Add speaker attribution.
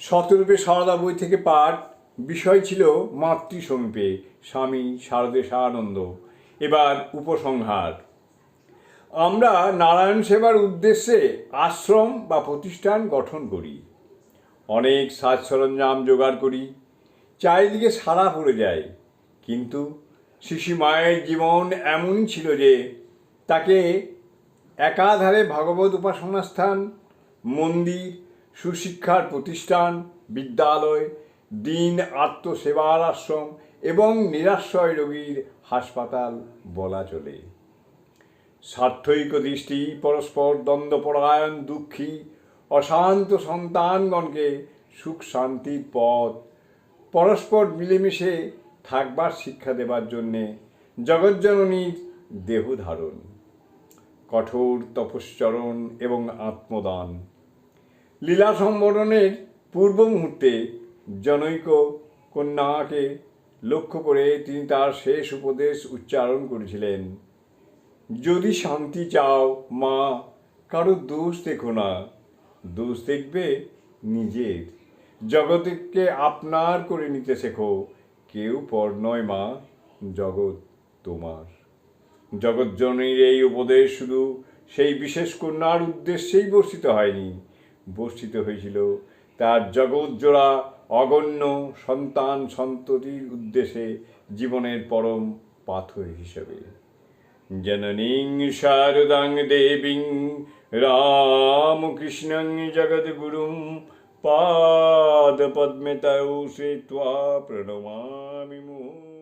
Speaker 1: শতরূপে সারদা বই থেকে পাঠ। বিষয় ছিল মাতৃ সমীপে স্বামী শারদেশানন্দ এবার উপসংহার। আমরা নারায়ণ সেবার উদ্দেশ্যে আশ্রম বা প্রতিষ্ঠান গঠন করি। অনেক সাজ সরঞ্জাম জোগাড় করি। চারিদিকে সারা পড়ে যায়। কিন্তু শিশু মায়ের জীবন এমনই ছিল যে তাকে একাধারে ভগবত উপাসনা স্থান মন্দির সুশিক্ষার প্রতিষ্ঠান, বিদ্যালয়, দিন আত্মসেবার আশ্রম এবং নিরাশ্রয় রোগীর হাসপাতাল বলা চলে। স্বার্থৈক দৃষ্টি, পরস্পর দ্বন্দ্বপরায়ণ, দুঃখী, অশান্ত সন্তানগণকে সুখ শান্তির পথ, পরস্পর মিলেমিশে থাকবার শিক্ষা দেবার জন্যে জগজ্জননীর দেহ ধারণ, কঠোর তপশ্চরণ এবং আত্মদান। লীলা সম্বরণের পূর্ব মুহূর্তে জনৈক কন্যাকে লক্ষ্য করে তিনি তার শেষ উপদেশ উচ্চারণ করেছিলেন। যদি শান্তি চাও, মা, কারও দোষ দেখো না। দোষ দেখবে নিজের। জগৎকে আপনার করে নিতে শেখো। কেউ পর নয় মা, জগৎ তোমার। জগৎজনীর এই উপদেশ শুধু সেই বিশেষ কন্যার উদ্দেশ্যেই বর্ষিত হয়নি। বর্ষিত হয়েছিল। তার জগৎজোড়া অগণ্য সন্তান সন্ততির উদ্দেশ্যে জীবনের পরম পাথর হিসেবে। জননীং শারদাং দেবীং রামকৃষ্ণং জগদ্গুরুং পাদপদ্মে তৌ শ্রিত্वा প্রণমামি মুহুর্মুহুঃ